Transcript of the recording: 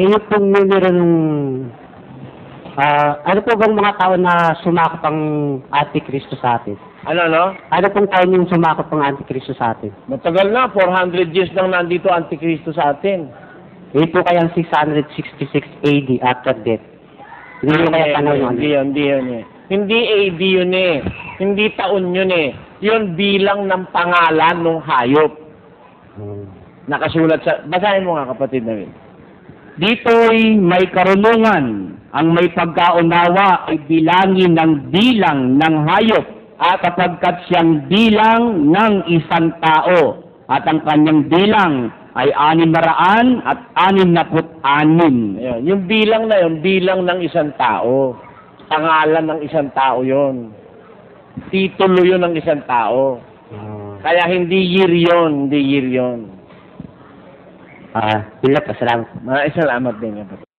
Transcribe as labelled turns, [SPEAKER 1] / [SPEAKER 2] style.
[SPEAKER 1] Yung pong numero nung... Ah, ano po bang mga tao na sumakop ang Antikristo sa atin?
[SPEAKER 2] Ano, no?
[SPEAKER 1] Ano pong taon yung sumakop ang Antikristo sa atin?
[SPEAKER 2] Matagal na, 400 years nang nandito Antikristo sa atin.
[SPEAKER 1] Eh, po kayang 666 AD after death. Hindi mo kaya tanong yun.
[SPEAKER 2] Hindi yun, hindi yun eh. Hindi AD yun eh. Hindi taon yun eh. Yun bilang ng pangalan ng hayop.
[SPEAKER 1] Hmm.
[SPEAKER 2] Nakasulat sa... Basahin mo nga kapatid na Will.
[SPEAKER 3] Dito'y may karunungan. Ang may pagkaunawa ay bilangin ng bilang ng hayop at kapagkat siyang bilang ng isang tao at ang kanyang bilang ay anim na raan at anim na put anim.
[SPEAKER 2] Ayun. Yung bilang na yun, bilang ng isang tao. Pangalan ng isang tao yon. Titulo yun ng isang tao.
[SPEAKER 1] Ah,
[SPEAKER 2] Kaya hindi year yun, hindi year yun.
[SPEAKER 1] Ah, lang po. Salamat.
[SPEAKER 2] Maraming salamat din.